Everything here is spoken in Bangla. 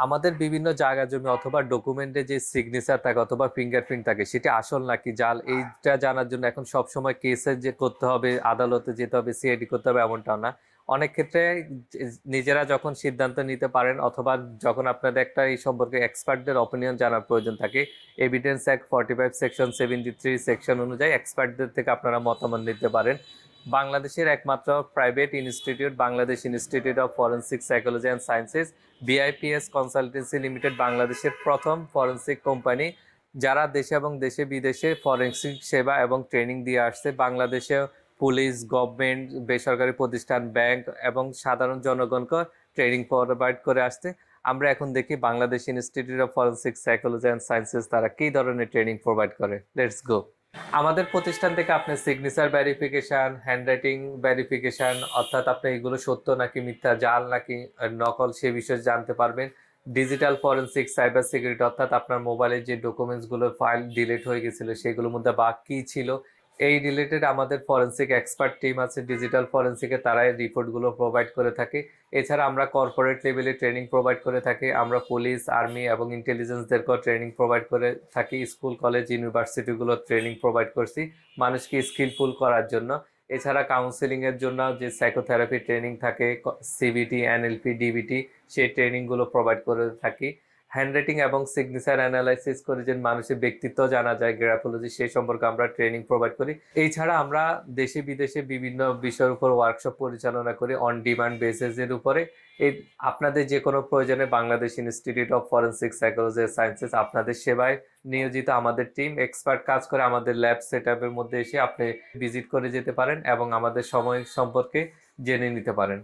আমাদের বিভিন্ন জায়গা জমি অথবা ডকুমেন্টে যে সিগনেচার থাকে অথবা ফিঙ্গারপ্রিন্ট থাকে, সেটা আসল নাকি জাল, এইটা জানার জন্য এখন সব সময় কেসে যে করতে হবে, আদালতে যেতে হবে সিআইডি করতে হবে, এমনটাও না। অনেক ক্ষেত্রে নিজেরা যখন সিদ্ধান্ত নিতে পারেন অথবা যখন আপনাদের একটা এই সম্পর্কে এক্সপার্টদের অপিনিয়ন জানার প্রয়োজন থাকে evidence act forty five section seventy three section অনুযায়ী এক্সপার্টদের থেকে আপনারা মতামত নিতে পারেন। বাংলাদেশের একমাত্র private institute Bangladesh institute of forensic psychology and sciences BIPS consultancy limited বাংলাদেশের প্রথম ফরেন্সিক কোম্পানি যারা দেশে এবং দেশে বিদেশে ফরেন্সিক সেবা এবং ট্রেনিং দিয়ে আসছে। বাংলাদেশে পুলিশ গভর্নমেন্ট বেসরকারি প্রতিষ্ঠান ব্যাংক এবং সাধারণ জনগণকে ট্রেনিং প্রোভাইড করে আসছে। আমরা এখন দেখি Bangladesh institute of forensic psychology and sciences তারা কী ধরনের ট্রেনিং প্রোভাইড করে। লেটস গো আমাদের প্রতিষ্ঠান থেকে আপনি সিগনেচার ভেরিফিকেশন হ্যান্ডরাইটিং ভেরিফিকেশন অর্থাৎ আপনি এগুলো সত্য নাকি মিথ্যা, জাল নাকি নকল, সে বিষয়ে জানতে পারবেন। ডিজিটাল ফরেন্সিক সাইবার সিকিউরিটি অর্থাৎ আপনার মোবাইলের যে ডকুমেন্টসগুলো ফাইল ডিলিট হয়ে গেছিল, সেগুলোর মধ্যে বাক কী ছিল। এই রিলেটেড আমাদের ফরেন্সিক এক্সপার্ট টিম আছে ডিজিটাল ফরেন্সিকে তারাই রিপোর্টগুলো প্রোভাইড করে থাকে। এছাড়া আমরা কর্পোরেট লেভেলে ট্রেনিং প্রোভাইড করে থাকি, আমরা পুলিশ আর্মি এবং ইন্টেলিজেন্সদেরকেও ট্রেনিং প্রোভাইড করে থাকি স্কুল কলেজ ইউনিভার্সিটিগুলো ট্রেনিং প্রোভাইড করছি মানুষকে স্কিলফুল করার জন্য। এছাড়া কাউন্সেলিং এর জন্য যে সাইকোথেরাপি ট্রেনিং থাকে সিবিটি এনএলপি ডিবিটি সেই ট্রেনিংগুলো প্রোভাইড করে থাকি। হ্যান্ডরাইটিং এবং সিগনেচার অ্যানালাইসিস করে যে মানুষের ব্যক্তিত্ব জানা যায় গ্রাফোলজি সেই সম্পর্কে আমরা ট্রেনিং প্রোভাইড করি। এছাড়া আমরা দেশে বিদেশে বিভিন্ন বিষয়ের উপর ওয়ার্কশপ পরিচালনা করি অন ডিমান্ড বেসিসের উপরে। এই আপনাদের যে কোনো প্রয়োজনে Bangladesh institute of forensic psychology sciences আপনাদের সেবায় নিয়োজিত আমাদের টিম এক্সপার্ট কাজ করে আমাদের ল্যাব সেট মধ্যে এসে আপনি ভিজিট করে যেতে পারেন এবং আমাদের সময় সম্পর্কে জেনে নিতে পারেন।